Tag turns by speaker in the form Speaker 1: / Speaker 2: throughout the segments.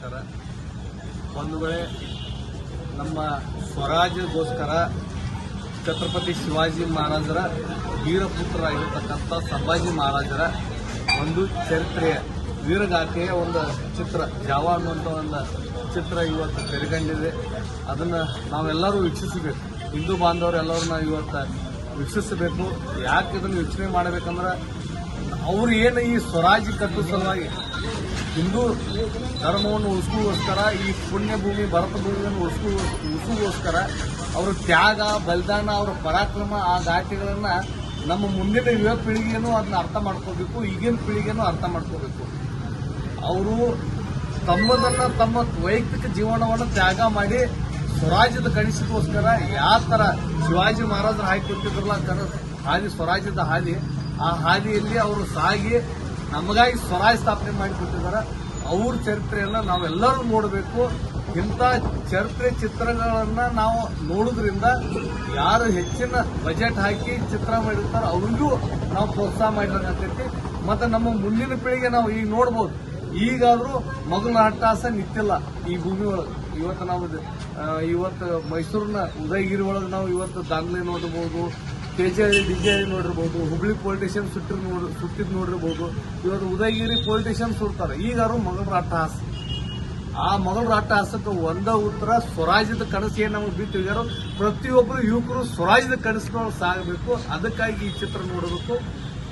Speaker 1: ನಮಸ್ಕಾರ ಒಂದು ವೇಳೆ ನಮ್ಮ ಸ್ವರಾಜ್ಯಗೋಸ್ಕರ ಛತ್ರಪತಿ ಶಿವಾಜಿ ಮಹಾರಾಜರ ವೀರಪುತ್ರರಾಗಿರ್ತಕ್ಕಂಥ ಸಂಭಾಜಿ ಮಹಾರಾಜರ ಒಂದು ಚರಿತ್ರೆಯ ವೀರಗಾಥೆಯ ಒಂದು ಚಿತ್ರ, ಜಾವ ಅನ್ನುವಂಥ ಒಂದು ಚಿತ್ರ ಇವತ್ತು ತೆರೆಗಂಡಿದೆ. ಅದನ್ನು ನಾವೆಲ್ಲರೂ ವೀಕ್ಷಿಸಬೇಕು. ಹಿಂದೂ ಬಾಂಧವರೆಲ್ಲರನ್ನ ಇವತ್ತು ವೀಕ್ಷಿಸಬೇಕು. ಯಾಕೆ ಇದನ್ನು ವೀಕ್ಷಣೆ ಮಾಡಬೇಕಂದ್ರೆ ಅವ್ರು ಏನು ಈ ಸ್ವರಾಜ್ಯ ಕಟ್ಟು ಸಲುವಾಗಿ ಹಿಂದೂ ಧರ್ಮವನ್ನು ಉಳಿಸ್ಕೋಸ್ಕರ ಈ ಪುಣ್ಯ ಭೂಮಿ ಭರತ ಭೂಮಿಯನ್ನು ಉಳಿಸ್ಕೋ ಉಳಿಸೋಗೋಸ್ಕರ ಅವರ ತ್ಯಾಗ, ಬಲಿದಾನ, ಅವರ ಪರಾಕ್ರಮ, ಆ ಗಾಟಿಗಳನ್ನು ನಮ್ಮ ಮುಂದಿನ ಯುವ ಪೀಳಿಗೆನೂ ಅದನ್ನ ಅರ್ಥ ಮಾಡ್ಕೋಬೇಕು, ಈಗಿನ ಪೀಳಿಗೆನೂ ಅರ್ಥ ಮಾಡ್ಕೋಬೇಕು. ಅವರು ತಮ್ಮದನ್ನು ತಮ್ಮ ವೈಯಕ್ತಿಕ ಜೀವನವನ್ನು ತ್ಯಾಗ ಮಾಡಿ ಸ್ವರಾಜ್ಯದ ಕಣಿಸಕ್ಕೋಸ್ಕರ ಯಾವ ಥರ ಶಿವಾಜಿ ಮಹಾರಾಜರು ಹಾಕಿ ಕೊಟ್ಟಿದ್ರಲ್ಲ ಹಾದಿ, ಸ್ವರಾಜ್ಯದ ಹಾದಿ, ಆ ಹಾದಿಯಲ್ಲಿ ಅವರು ಸಾಗಿ ನಮಗಾಗಿ ಸ್ವರಾಯ್ ಸ್ಥಾಪನೆ ಮಾಡಿಕೊಟ್ಟಿದ್ದಾರೆ ಅವ್ರ ಚರಿತ್ರೆಯನ್ನು ನಾವೆಲ್ಲರೂ ನೋಡಬೇಕು. ಇಂಥ ಚರಿತ್ರೆ ಚಿತ್ರಗಳನ್ನು ನಾವು ನೋಡೋದ್ರಿಂದ ಯಾರು ಹೆಚ್ಚಿನ ಬಜೆಟ್ ಹಾಕಿ ಚಿತ್ರ ಮಾಡಿರ್ತಾರೋ ಅವ್ರಿಗೂ ನಾವು ಪ್ರೋತ್ಸಾಹ ಮಾಡಿದಂಗಾಗ್ತೈತಿ. ಮತ್ತೆ ನಮ್ಮ ಮುಂದಿನ ಪೀಳಿಗೆ ನಾವು ಈಗ ನೋಡ್ಬೋದು. ಈಗಾದರೂ ಮಗನ ಅಟ್ಟಾಸ ನಿಂತಿಲ್ಲ ಈ ಭೂಮಿ ಒಳಗೆ. ಇವತ್ತು ನಾವು ಇವತ್ತು ಮೈಸೂರಿನ ಉದಯಗಿರಿ ಒಳಗೆ ನಾವು ಇವತ್ತು ದಾಂಗ್ಲಿ ನೋಡಬಹುದು ಜಿ ಡಿಜೆಹಳ್ಳಿ ನೋಡಿರ್ಬೋದು, ಹುಬ್ಳಿ ಪೊಲಿಟಿಷಿಯನ್ ಸುಟ್ಟಿರ್ ನೋಡ್, ಸುಟ್ಟಿದ್ ನೋಡಿರ್ಬೋದು ಇವತ್ತು ಉದಯಗಿರಿ ಪೊಲಿಟಿಷಿಯನ್ ಸುಡ್ತಾರೆ. ಈಗಾರು ಮಗಳ ಅಟ್ಟಹಾಸ ಆ ಮಗಳ ಅಟ್ಟಹಾಸಕ್ಕೆ ಒಂದ ಉತ್ತರ, ಸ್ವರಾಜ್ಯದ ಕನಸು ಏನು ನಮಗೆ ಪ್ರತಿ ಪ್ರತಿಯೊಬ್ಬರು ಯುವಕರು ಸ್ವರಾಜ್ಯದ ಕನಸುಗಳು ಸಾಗಬೇಕು. ಅದಕ್ಕಾಗಿ ಈ ಚಿತ್ರ ನೋಡಬೇಕು.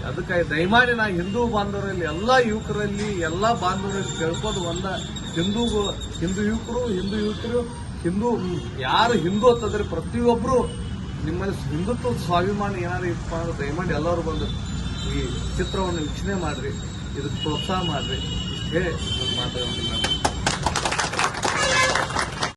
Speaker 1: ಅದಕ್ಕಾಗಿ ದಯಮಾಡಿ ನಾ ಹಿಂದೂ ಬಾಂಧವರಲ್ಲಿ, ಎಲ್ಲ ಯುವಕರಲ್ಲಿ, ಎಲ್ಲ ಬಾಂಧವರಲ್ಲಿ ಕೇಳ್ಕೋದು ಒಂದ ಹಿಂದೂ ಹಿಂದೂ ಯುವಕರು ಹಿಂದೂ ಯುವಕರು, ಹಿಂದೂ, ಯಾರು ಹಿಂದೂ ಅಂತಂದ್ರೆ ಪ್ರತಿಯೊಬ್ಬರು ನಿಮ್ಮಲ್ಲಿ ಹಿಂದುತ್ವ ಸ್ವಾಭಿಮಾನ ಏನಾದ್ರು ಇತ್ತು ಅಂದ್ರೆ ದಯಮಾಡಿ ಎಲ್ಲರೂ ಬಂದು ಈ ಚಿತ್ರವನ್ನು ವೀಕ್ಷಣೆ ಮಾಡ್ರಿ, ಇದಕ್ಕೆ ಪ್ರೋತ್ಸಾಹ ಮಾಡ್ರಿ. ಹೇಳಿ ಮಾತಾಡೋದು